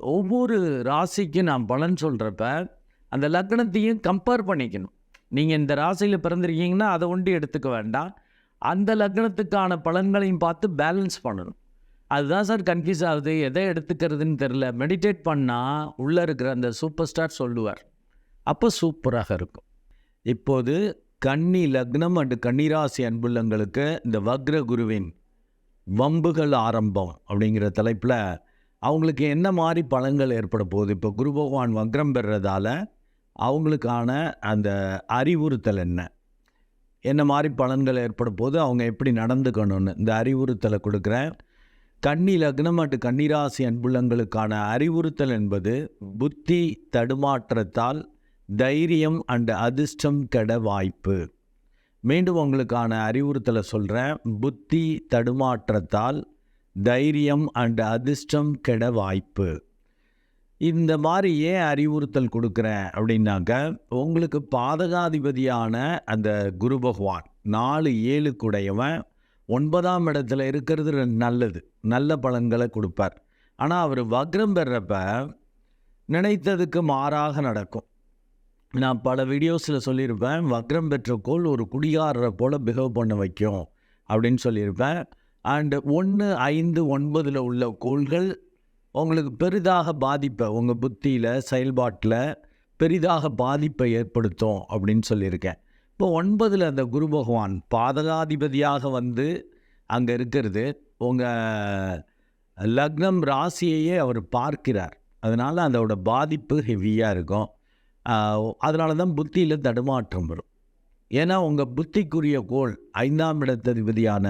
ஒவ்வொரு ராசிக்கும் நான் பலன் சொல்கிறப்ப அந்த லக்னத்தையும் கம்பேர் பண்ணிக்கணும். நீங்கள் இந்த ராசியில் பிறந்திருக்கீங்கன்னா அதை ஒண்டி எடுத்துக்க வேண்டாம். அந்த லக்னத்துக்கான பலன்களையும் பார்த்து பேலன்ஸ் பண்ணணும். அதுதான் சார் கன்ஃபியூஸ் ஆகுது. எதை எடுத்துக்கிறதுன்னு தெரில மெடிடேட் பண்ணால் உள்ளே இருக்கிற அந்த சூப்பர் ஸ்டார் சொல்லுவார். அப்போ சூப்பராக இருக்கும். இப்போது கன்னி லக்னம் அண்டு கன்னிராசி அன்புள்ளங்களுக்கு இந்த வக்ர குருவின் வம்புகள் ஆரம்பம் அப்படிங்கிற தலைப்பில் அவங்களுக்கு என்ன மாதிரி பலன்கள் ஏற்பட போகுது? இப்போ குரு பகவான் வக்ரம் பெறுறதால அவங்களுக்கான அந்த அறிவுறுத்தல் என்ன? என்ன மாதிரி பலன்கள் ஏற்பட போது அவங்க எப்படி நடந்துக்கணும்னு இந்த அறிவுறுத்தலை கொடுக்குறேன் கன்னி லக்னம் மற்றும் கன்னிராசி அன்புள்ளங்களுக்கான அறிவுறுத்தல் என்பது புத்தி தடுமாற்றத்தால் தைரியம் அண்ட் அதிர்ஷ்டம் கெட வாய்ப்பு. மீண்டும் உங்களுக்கான அறிவுறுத்தலை சொல்கிறேன் புத்தி தடுமாற்றத்தால் தைரியம் அண்ட் அதிர்ஷ்டம் கெட வாய்ப்பு. இந்த மாதிரி ஏன் அறிவுறுத்தல் கொடுக்குறேன் அப்படின்னாக்க உங்களுக்கு பாதகாதிபதியான அந்த குரு பகவான் நாலு ஏழு குடையவன் ஒன்பதாம் இடத்துல இருக்கிறது நல்லது. நல்ல பலன்களை கொடுப்பார். ஆனால் அவர் வக்ரம் பெறப்ப நினைத்ததுக்கு மாறாக நடக்கும். நான் பல வீடியோஸில் சொல்லியிருப்பேன் வக்ரம் பெற்ற கோள் ஒரு குடிகாரரை போல் பிஹேவ் பண்ண வைக்கும் அப்படின்னு சொல்லியிருப்பேன். அண்டு ஒன்று ஐந்து ஒன்பதில் உள்ள கோள்கள் உங்களுக்கு பெரிதாக பாதிப்பை உங்கள் புத்தியில் செயல்பாட்டில் பெரிதாக பாதிப்பை ஏற்படுத்தும் அப்படின்னு சொல்லியிருக்கேன். இப்போ ஒன்பதில் அந்த குரு பகவான் பாதகாதிபதியாக வந்து அங்கே இருக்கிறது. உங்கள் லக்னம் ராசியையே அவர் பார்க்கிறார். அதனால் அதோட பாதிப்பு ஹெவியாக இருக்கும். அதனால தான் புத்தியில் தடுமாற்றம் வரும். ஏன்னா உங்கள் புத்திக்குரிய கோள் ஐந்தாம் இடத்ததிபதியான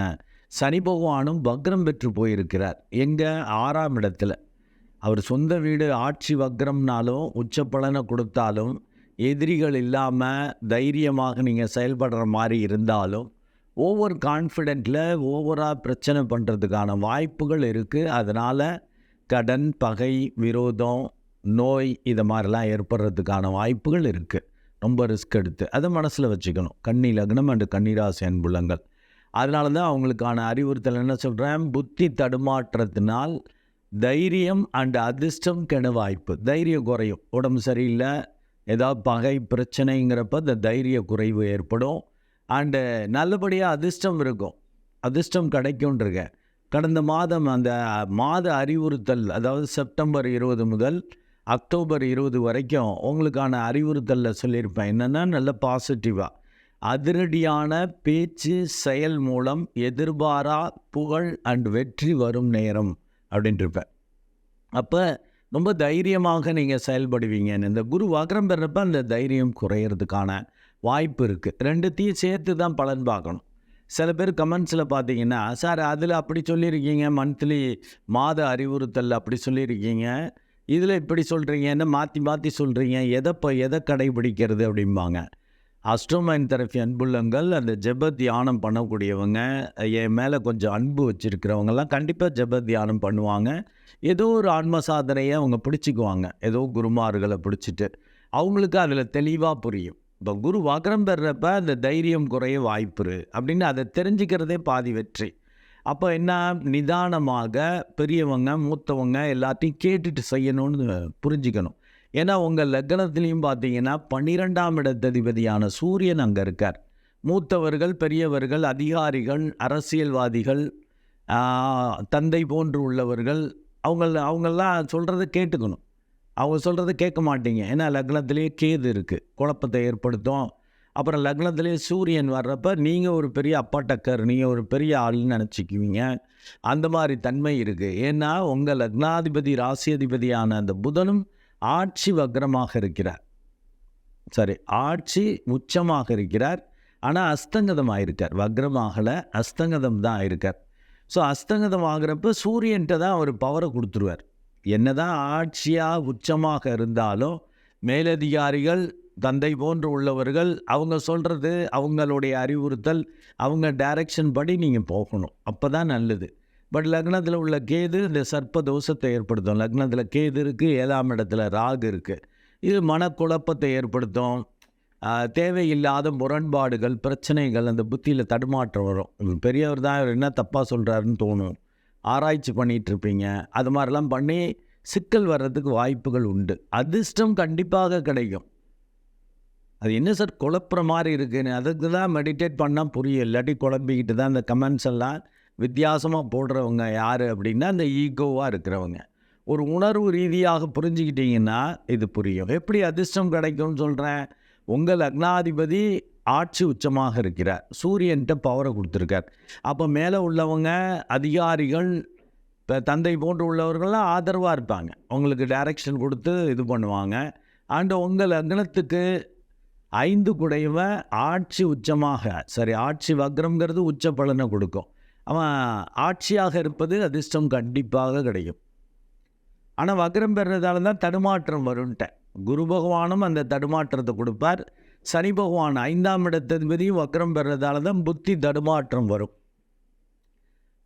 சனி பகவானும் வக்ரம் பெற்று போயிருக்கிறார். எங்கே? ஆறாம் இடத்துல. அவர் சொந்த வீடு ஆட்சி வக்ரம்னாலும் உச்ச பலனை கொடுத்தாலும் எதிரிகள் இல்லாமல் தைரியமாக நீங்கள் செயல்படுற மாதிரி இருந்தாலும் ஓவர் கான்ஃபிடென்ட்டில் ஓவராக பிரச்சனை பண்ணுறதுக்கான வாய்ப்புகள் இருக்குது அதனால் கடன் பகை விரோதம் நோய் இது மாதிரிலாம் ஏற்படுறதுக்கான வாய்ப்புகள் இருக்குது ரொம்ப ரிஸ்க் எடுத்து. அதை மனசில் வச்சுக்கணும். கன்னி லக்னம் அண்டு கன்னிராசி அன்புலங்கள். அதனால தான் அவங்களுக்கான அறிவுறுத்தல் என்ன சொல்கிறேன் புத்தி தடுமாற்றத்தினால் தைரியம் அண்ட் அதிர்ஷ்டம் கெட வாய்ப்பு. தைரியம் குறையும். உடம்பு சரியில்லை. ஏதாவது பகை பிரச்சனைங்கிறப்ப இந்த தைரிய குறைவு ஏற்படும். அண்டு நல்லபடியாக அதிர்ஷ்டம் இருக்கும். அதிர்ஷ்டம் கிடைக்கும்ன்றிருக்கேன் கடந்த மாதம் அந்த மாத அறிவுறுத்தல் அதாவது செப்டம்பர் இருபது முதல் அக்டோபர் இருபது வரைக்கும் உங்களுக்கான அறிவுறுத்தலில் சொல்லியிருப்பேன். என்னென்னா நல்ல பாசிட்டிவாக அதிரடியான பேச்சு செயல் மூலம் எதிர்பாரா புகழ் அண்ட் வெற்றி வரும் நேரம் அப்படின்ட்டுருப்பேன். அப்போ ரொம்ப தைரியமாக நீங்கள் செயல்படுவீங்கன்னு இந்த குரு வக்ரம் பெறப்ப அந்த தைரியம் குறையிறதுக்கான வாய்ப்பு இருக்குது ரெண்டுத்தையும் சேர்த்து தான் பலன் பார்க்கணும். சில பேர் கமெண்ட்ஸில் பார்த்தீங்கன்னா சார் அதில் அப்படி சொல்லியிருக்கீங்க மந்த்லி மாத அறிவுறுத்தல் அப்படி சொல்லியிருக்கீங்க. இதில் இப்படி சொல்கிறீங்க என்ன மாற்றி மாற்றி சொல்கிறீங்க எதை இப்போ எதை கடைபிடிக்கிறது? அப்படிம்பாங்க. அஸ்ட்ரோமைன் தெரப்பி அன்புள்ளங்கள் அந்த ஜெப தியானம் பண்ணக்கூடியவங்க என் மேலே கொஞ்சம் அன்பு வச்சுருக்கிறவங்கெல்லாம் கண்டிப்பாக ஜெப தியானம் பண்ணுவாங்க. ஏதோ ஒரு ஆன்ம சாதனையை அவங்க பிடிச்சிக்குவாங்க. ஏதோ குருமார்களை பிடிச்சிட்டு. அவங்களுக்கு அதில் தெளிவாக புரியும். இப்போ குரு வக்ரம் பெறப்ப அந்த தைரியம் குறைய வாய்ப்பு அப்படின்னு அதை தெரிஞ்சுக்கிறதே பாதி வெற்றி. அப்போ என்ன? நிதானமாக பெரியவங்க மூத்தவங்க எல்லாத்தையும் கேட்டுட்டு செய்யணும்னு புரிஞ்சுக்கணும். ஏன்னா உங்கள் லக்னத்துலேயும் பார்த்தீங்கன்னா பன்னிரெண்டாம் இடத்ததிபதியான சூரியன் அங்கே இருக்கார். மூத்தவர்கள் பெரியவர்கள் அதிகாரிகள் அரசியல்வாதிகள் தந்தை போன்று உள்ளவர்கள் அவங்க அவங்கெல்லாம் சொல்கிறத கேட்டுக்கணும். அவங்க சொல்கிறத கேட்க மாட்டீங்க. ஏன்னா லக்னத்திலேயே கேது இருக்குது குழப்பத்தை ஏற்படுத்தும். அப்புறம் லக்னத்திலேயே சூரியன் வர்றப்ப நீங்கள் ஒரு பெரிய அப்பாட்டக்கர் நீங்கள் ஒரு பெரிய ஆள்னு நினச்சிக்குவீங்க. அந்த மாதிரி தன்மை இருக்குது ஏன்னா உங்கள் லக்னாதிபதி ராசியதிபதியான அந்த புதனும் ஆட்சி வக்ரமாக இருக்கிறார். சரி ஆட்சி உச்சமாக இருக்கிறார். ஆனால் அஸ்தங்கதம் ஆயிருக்கார். வக்ரமாகலை அஸ்தங்கதம் தான் ஆயிருக்கார். ஸோ அஸ்தங்கதம் ஆகிறப்ப சூரியன்ட்ட தான் அவர் பவரை கொடுத்துருவார். என்னதான் ஆட்சியாக உச்சமாக இருந்தாலும் மேலதிகாரிகள் தந்தை போன்று உள்ளவர்கள் அவங்க சொல்கிறது அவங்களுடைய அறிவுறுத்தல் அவங்க டைரக்ஷன் படி நீங்கள் போகணும். அப்போ தான் நல்லது. பட் லக்னத்தில் உள்ள கேது இந்த சர்ப்ப தோஷத்தை ஏற்படுத்தும். லக்னத்தில் கேது இருக்குது ஏழாம் இடத்துல ராகு இருக்குது இது மனக்குழப்பத்தை ஏற்படுத்தும். தேவையில்லாத முரண்பாடுகள் பிரச்சனைகள் அந்த புத்தியில் தடுமாற்றம் வரும். பெரியவர் தான் இவர் என்ன தப்பாக சொல்கிறாருன்னு தோணும். ஆராய்ச்சி பண்ணிகிட்டு இருப்பீங்க. அது மாதிரிலாம் பண்ணி சிக்கல் வர்றதுக்கு வாய்ப்புகள் உண்டு. அதிர்ஷ்டம் கண்டிப்பாக கிடைக்கும். அது என்ன சார் குழப்புற மாதிரி இருக்குன்னு. அதுக்கு தான் மெடிடேட் பண்ணால் புரியும் இல்லாட்டி குழம்பிக்கிட்டு தான் அந்த கமெண்ட்ஸ் எல்லாம் வித்தியாசமாக போடுறவங்க யார் அப்படின்னா அந்த ஈகோவாக இருக்கிறவங்க. ஒரு உணர்வு ரீதியாக புரிஞ்சுக்கிட்டிங்கன்னா இது புரியும். எப்படி அதிர்ஷ்டம் கிடைக்கும்னு சொல்கிறேன் உங்கள் லக்னாதிபதி ஆட்சி உச்சமாக இருக்கிறார். சூரியன்கிட்ட பவரை கொடுத்துருக்கார். அப்போ மேலே உள்ளவங்க அதிகாரிகள் இப்போ தந்தை போன்று உள்ளவர்கள்லாம் ஆதரவாக இருப்பாங்க. உங்களுக்கு டைரக்ஷன் கொடுத்து இது பண்ணுவாங்க. அண்டு உங்கள் லக்னத்துக்கு ஐந்து குடையவ ஆட்சி உச்சமாக சரி ஆட்சி வக்ரம்ங்கிறது உச்ச பலனை கொடுக்கும். அவன் ஆட்சியாக இருப்பது அதிர்ஷ்டம் கண்டிப்பாக கிடைக்கும் ஆனால் வக்ரம் பெறதால தான் தடுமாற்றம் வரும்ன்ட்டேன் குரு பகவானும் அந்த தடுமாற்றத்தை கொடுப்பார். சனி பகவான் ஐந்தாம் இடத்ததிபதியும் வக்ரம் பெறதால தான் புத்தி தடுமாற்றம் வரும்.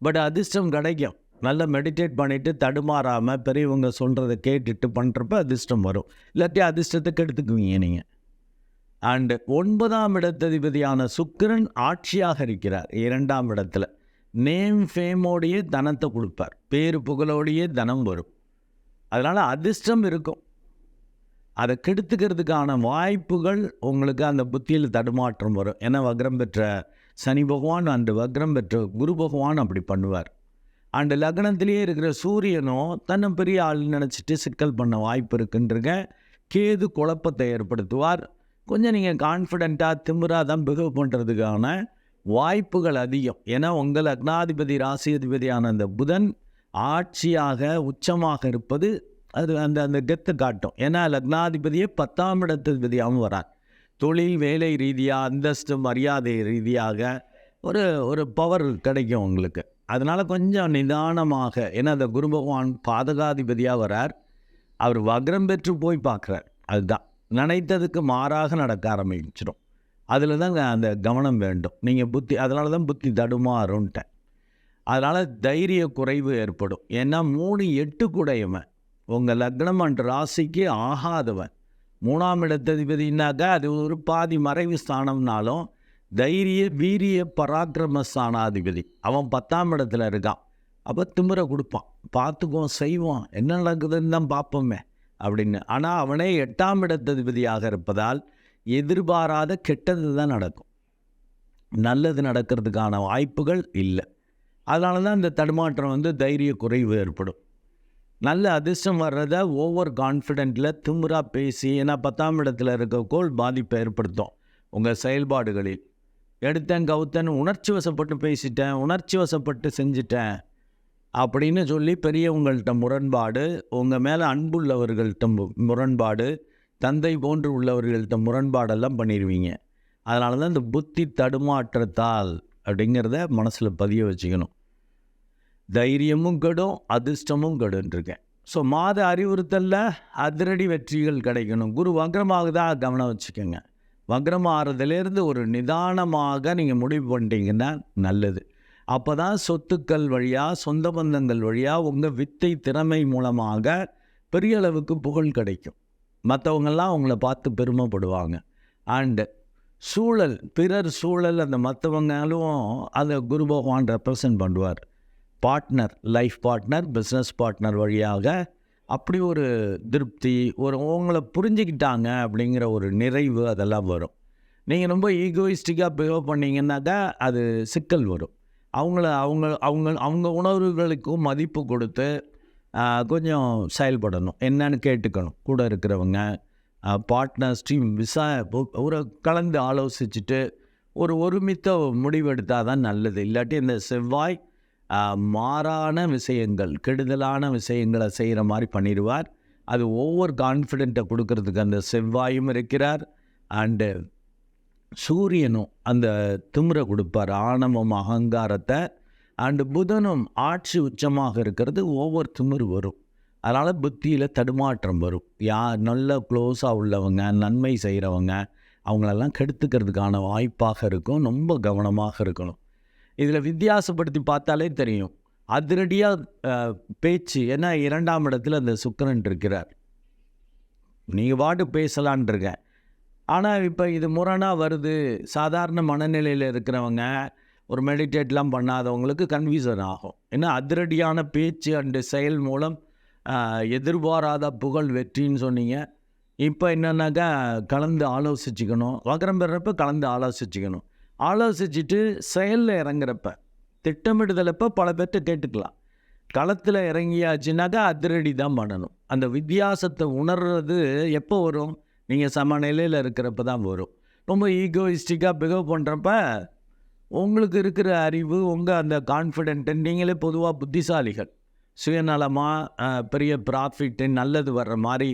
பட் அதிர்ஷ்டம் கிடைக்கும். நல்லா மெடிடேட் பண்ணிவிட்டு தடுமாறாமல் பெரியவங்க சொல்கிறத கேட்டுட்டு பண்ணுறப்ப அதிர்ஷ்டம் வரும். இல்லாட்டி அதிர்ஷ்டத்தை கெடுத்துக்குவீங்க நீங்கள் அண்டு ஒன்பதாம் இடத்ததிபதியான சுக்கிரன் ஆட்சியாக இருக்கிறார். இரண்டாம் இடத்துல. நேம் ஃபேமோடையே தனத்தை கொடுப்பார். பேரு புகழோடையே தனம் வரும். அதனால் அதிர்ஷ்டம் இருக்கும். அதை கெடுத்துக்கிறதுக்கான வாய்ப்புகள் உங்களுக்கு அந்த புத்தியில் தடுமாற்றம் வரும். ஏன்னா வக்ரம் பெற்ற சனி பகவான் அண்டு வக்ரம் பெற்ற குரு பகவான் அப்படி பண்ணுவார். அண்டு லக்னத்திலேயே இருக்கிற சூரியனும் தன்னை பெரிய ஆள் நினச்சிட்டு சிக்கல் பண்ண வாய்ப்பு இருக்குன்றங்க கேது குழப்பத்தை ஏற்படுத்துவார். கொஞ்சம் நீங்கள் கான்ஃபிடெண்ட்டாக திமிராக தான் பிஹேவ் பண்ணுறதுக்கான வாய்ப்புகள் அதிகம். ஏன்னா உங்கள் லக்னாதிபதி ராசியதிபதியான அந்த புதன் ஆட்சியாக உச்சமாக இருப்பது அது அந்த அந்த டெத்தை காட்டும். ஏன்னா லக்னாதிபதியே பத்தாம் இடத்ததிபதியாகவும் வரார். தொழில் வேலை ரீதியாக அந்தஸ்து மரியாதை ரீதியாக ஒரு ஒரு பவர் கிடைக்கும் உங்களுக்கு. அதனால் கொஞ்சம் நிதானமாக ஏன்னா அந்த குரு பகவான் பாதகாதிபதியாக வரார். அவர் வக்ரம் பெற்று போய் பார்க்குறார். அதுதான். நினைத்ததுக்கு மாறாக நடக்க ஆரம்பிச்சிடும். அதில் தான் அந்த கவனம் வேண்டும். நீங்கள் புத்தி அதனால தான் புத்தி தடுமாறுன்ட்டேன். அதனால் தைரிய குறைவு ஏற்படும். ஏன்னா மூணு எட்டு கூடையவன். உங்கள் லக்னம் அன்று ராசிக்கு ஆகாதவன். மூணாம் இடத்ததிபதினாக்கா அது ஒரு பாதி மறைவு ஸ்தானம்னாலும் தைரிய வீரிய பராக்கிரம ஸ்தானாதிபதி அவன் பத்தாம் இடத்துல இருக்கான். அப்போ திமிரை கொடுப்பான். பார்த்துக்குவோம் செய்வோம். என்ன நடக்குதுன்னு தான் பார்ப்போமே அப்படின்னு. ஆனால் அவனே எட்டாம் இடத்ததிபதியாக இருப்பதால் எதிர்பாராத கெட்டது தான் நடக்கும். நல்லது நடக்கிறதுக்கான வாய்ப்புகள் இல்லை. அதனால தான் இந்த தடுமாற்றம் வந்து தைரிய குறைவு ஏற்படும். நல்ல அதிர்ஷ்டம் வர்றத ஓவர் கான்ஃபிடென்ட்டில் திமுறாக பேசி ஏன்னா பத்தாம் இடத்துல இருக்க கோல் பாதிப்பை ஏற்படுத்தும் உங்கள் செயல்பாடுகளில். எடுத்தேன் கவுத்தேன் உணர்ச்சி வசப்பட்டு பேசிட்டேன் உணர்ச்சி வசப்பட்டு செஞ்சிட்டேன் அப்படின்னு சொல்லி பெரியவங்கள்ட்ட முரண்பாடு உங்கள் மேலே அன்புள்ளவர்கள்ட்ட முரண்பாடு தந்தை போன்று உள்ளவர்கள்ட்ட முரண்பாடெல்லாம் பண்ணிடுவீங்க அதனால தான் இந்த புத்தி தடுமாற்றத்தால் அப்படிங்கிறத மனசில் பதிய வச்சுக்கணும். தைரியமும் கெடும் அதிர்ஷ்டமும் கெடுன்றிருக்கேன் ஸோ மாத அறிவுறுத்தலில் அதிரடி வெற்றிகள் கிடைக்கணும். குரு வக்ரமாகுதா? கவனம் வச்சுக்கோங்க. வக்ரமாகறதுலேருந்து ஒரு நிதானமாக நீங்கள் முடிவு பண்ணிட்டீங்கன்னா நல்லது. அப்போ தான் சொத்துக்கள் வழியாக சொந்த பந்தங்கள் வழியாக உங்கள் வித்தை திறமை மூலமாக பெரிய அளவுக்கு புகழ் கிடைக்கும். மற்றவங்கெல்லாம் அவங்கள பார்த்து பெருமைப்படுவாங்க. அண்டு சூழல் பிறர் சூழல் அந்த மற்றவங்களும் அதை குரு பகவான் ரெப்ரசன்ட் பண்ணுவார். Partner life partner business partner வழியாக அப்படி ஒரு திருப்தி ஒரு உங்களை புரிஞ்சுக்கிட்டாங்க அப்படிங்கிற ஒரு நிறைவு அதெல்லாம் வரும். நீங்கள் ரொம்ப ஈகோயிஸ்டிக்காக பிஹேவ் பண்ணீங்கன்னாக்கா அது சிக்கல் வரும். அவங்கள அவங்க அவங்க அவங்க உணர்வுகளுக்கும் மதிப்பு கொடுத்து கொஞ்சம் செயல்படணும். என்னன்னு கேட்டுக்கணும். கூட இருக்கிறவங்க பார்ட்னர்ஸ் டீம் விசா ஒரு கலந்து ஆலோசிச்சுட்டு ஒரு ஒருமித்த முடிவெடுத்தால் தான் நல்லது. இல்லாட்டி இந்த செவ்வாய் மாறான விஷயங்கள் கெடுதலான விஷயங்களை செய்கிற மாதிரி பண்ணிடுவார். அது ஒவ்வொரு கான்ஃபிடென்ட்டை கொடுக்கறதுக்கு அந்த செவ்வாயும் இருக்கிறார். அண்டு சூரியனும் அந்த திமுறை கொடுப்பார். ஆணவம் அகங்காரத்தை அண்டு புதனும் ஆட்சி உச்சமாக இருக்கிறது. ஒவ்வொரு திமிரு வரும். அதனால் புத்தியில் தடுமாற்றம் வரும். யார் நல்ல க்ளோஸாக உள்ளவங்க நன்மை செய்கிறவங்க அவங்களெல்லாம் கெடுத்துக்கிறதுக்கான வாய்ப்பாக இருக்கும். ரொம்ப கவனமாக இருக்கணும். இதில் வித்தியாசப்படுத்தி பார்த்தாலே தெரியும். அதிரடியாக பேச்சு ஏன்னா இரண்டாம் இடத்துல அந்த சுக்கரன் இருக்கிறார். நீங்கள் பாட்டு பேசலான் இருக்க ஆனால் இப்போ இது முரணாக வருது. சாதாரண மனநிலையில் இருக்கிறவங்க ஒரு மெடிடேட்லாம் பண்ணாதவங்களுக்கு கன்ஃபியூசன் ஆகும். ஏன்னா அதிரடியான பேச்சு அண்டு செயல் மூலம் எதிர்பாராத புகழ் வெற்றின்னு சொன்னீங்க. இப்போ என்னன்னாக்கா கலந்து ஆலோசிச்சுக்கணும். வகரம் பெறப்ப கலந்து ஆலோசிச்சுக்கணும். ஆலோசிச்சுட்டு செயலில் இறங்குறப்ப திட்டமிடுதலப்போ பல பேர்த்த கேட்டுக்கலாம். களத்தில் இறங்கியாச்சுனாக்கா அதிரடி தான் பண்ணணும். அந்த வித்தியாசத்தை உணர்றது எப்போ வரும்? நீங்கள் சமநிலையில் இருக்கிறப்ப தான் வரும். ரொம்ப ஈகோயிஸ்டிக்காக பிகவ் பண்ணுறப்ப உங்களுக்கு இருக்கிற அறிவு உங்கள் அந்த கான்ஃபிடென்ட்டு நீங்களே பொதுவாக புத்திசாலிகள். சுயநலமாக பெரிய ப்ராஃபிட்டு நல்லது வர்ற மாதிரி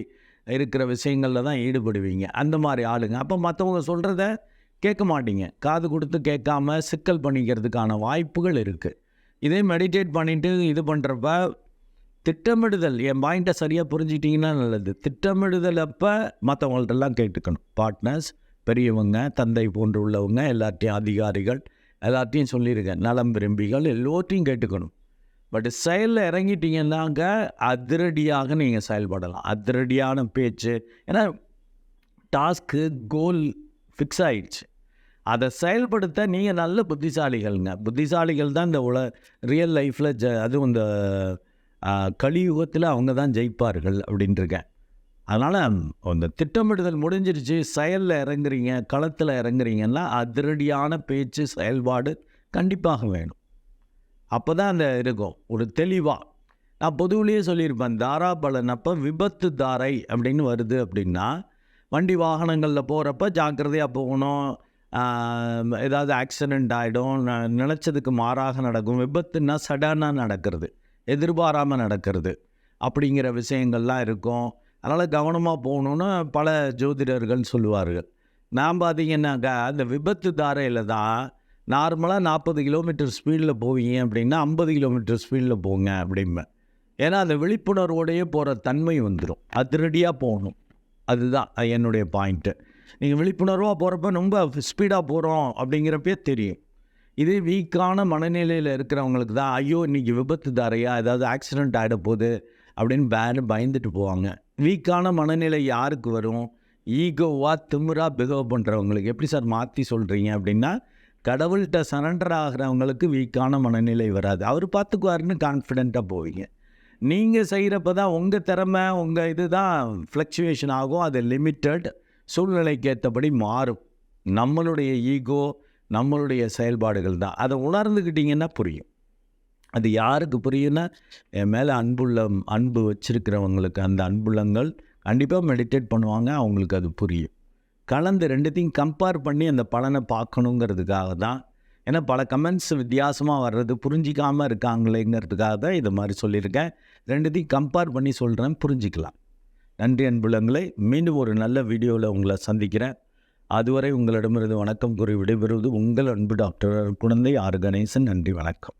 இருக்கிற விஷயங்களில் தான் ஈடுபடுவீங்க. அந்த மாதிரி ஆளுங்க. அப்போ மற்றவங்க சொல்கிறத கேட்க மாட்டீங்க. காது கொடுத்து கேட்காம சிக்கல் பண்ணிக்கிறதுக்கான வாய்ப்புகள் இருக்குது இதே மெடிடேட் பண்ணிவிட்டு இது பண்ணுறப்ப திட்டமிடுதல். என் பாயிண்ட்டை சரியாக புரிஞ்சிட்டிங்கன்னா நல்லது. திட்டமிடுதல் அப்போ மற்றவங்கள்ட்டெல்லாம் கேட்டுக்கணும். பார்ட்னர்ஸ் பெரியவங்க தந்தை போன்று உள்ளவங்க எல்லாத்தையும் அதிகாரிகள் எல்லாத்தையும் சொல்லியிருக்கேன் நலம் விரும்பிகள் எல்லோத்தையும் கேட்டுக்கணும். பட் செயலில் இறங்கிட்டீங்கன்னாங்க அதிரடியாக நீங்கள் செயல்படலாம். அதிரடியான பேச்சு ஏன்னா டாஸ்க்கு கோல் ஃபிக்ஸ் ஆகிடுச்சு அதை செயல்படுத்த நீங்கள் நல்ல புத்திசாலிகள்ங்க. புத்திசாலிகள் தான் இந்த உல ரியல் லைஃப்பில் ஜ அதுவும் இந்த கலியுகத்தில் அவங்க தான் ஜெயிப்பார்கள் அப்படின்ட்டுருக்கேன் அதனால் அந்த திட்டமிடுதல் முடிஞ்சிருச்சு செயலில் இறங்குறீங்க களத்தில் இறங்குறீங்கன்னா அதிரடியான பேச்சு செயல்பாடு கண்டிப்பாக வேணும். அப்போ தான் அந்த இருக்கும் ஒரு தெளிவாக நான் பொதுவிலேயே சொல்லியிருப்பேன் தாராபலன் அப்போ விபத்து தாரை அப்படின்னு வருது அப்படின்னா வண்டி வாகனங்களில் போகிறப்ப ஜாக்கிரதையாக போகணும் ஏதாவது ஆக்சிடெண்ட் ஆகிடும் நினச்சதுக்கு மாறாக நடக்கும் விபத்துன்னா சடனாக நடக்கிறது எதிர்பாராமல் நடக்கிறது அப்படிங்கிற விஷயங்கள்லாம் இருக்கும். அதனால் கவனமாக போகணுன்னு பல ஜோதிடர்கள் சொல்லுவார்கள். நான் பார்த்தீங்கன்னாக்கா அந்த விபத்து தாரையில் தான் நார்மலாக நாற்பது கிலோமீட்டர் ஸ்பீடில் போவீங்க அப்படின்னா ஐம்பது கிலோமீட்டர் ஸ்பீடில் போங்க அப்படிம்பேன். ஏன்னா அந்த விழிப்புணர்வோடையே போகிற தன்மை வந்துடும் அதிரடியாக போகணும். அதுதான் என்னுடைய பாயிண்ட்டு நீங்கள் விழிப்புணர்வாக போகிறப்ப ரொம்ப ஸ்பீடாக போகிறோம் அப்படிங்கிறப்பே தெரியும். இதே வீக்கான மனநிலையில் இருக்கிறவங்களுக்கு தான் ஐயோ இன்றைக்கி விபத்து தாரையா ஏதாவது ஆக்சிடெண்ட் ஆகிட போகுது அப்படின்னு பேனு பயந்துட்டு போவாங்க. வீக்கான மனநிலை யாருக்கு வரும்? ஈகோவாக திமிராக பிகவ் பண்ணுறவங்களுக்கு எப்படி சார் மாற்றி சொல்கிறீங்க அப்படின்னா கடவுள்கிட்ட சரண்டர் ஆகிறவங்களுக்கு வீக்கான மனநிலை வராது. அவர் பார்த்துக்குவாருன்னு கான்ஃபிடெண்ட்டாக போவீங்க. நீங்கள் செய்கிறப்ப தான் உங்கள் திறமை உங்கள் இது தான் ஃப்ளக்சுவேஷன் ஆகும். அது லிமிட்டட் சூழ்நிலைக்கு ஏற்றபடி மாறும். நம்மளுடைய ஈகோ நம்மளுடைய செயல்பாடுகள் தான். அதை உணர்ந்துக்கிட்டிங்கன்னா புரியும். அது யாருக்கு புரியும்னா என் மேலே அன்புள்ள அன்பு வச்சுருக்கிறவங்களுக்கு அந்த அன்புள்ளங்கள் கண்டிப்பாக மெடிடேட் பண்ணுவாங்க அவங்களுக்கு அது புரியும். கலந்து ரெண்டுத்தையும் கம்பேர் பண்ணி அந்த பலனை பார்க்கணுங்கிறதுக்காக தான். ஏன்னா பல கமெண்ட்ஸ் வித்தியாசமாக வர்றது புரிஞ்சிக்காமல் இருக்காங்களேங்கிறதுக்காக தான் இதை மாதிரி சொல்லியிருக்கேன். ரெண்டுத்தையும் கம்பேர் பண்ணி சொல்கிறேன் புரிஞ்சிக்கலாம். நன்றி அன்புலங்களை மீண்டும் ஒரு நல்ல வீடியோவில் உங்களை சந்திக்கிறேன். அதுவரை உங்களிடமிருந்து வணக்கம் கூறி விடைபெறுவது உங்கள் அன்பு டாக்டர் குழந்தை ஆர்கனைசன் நன்றி வணக்கம்.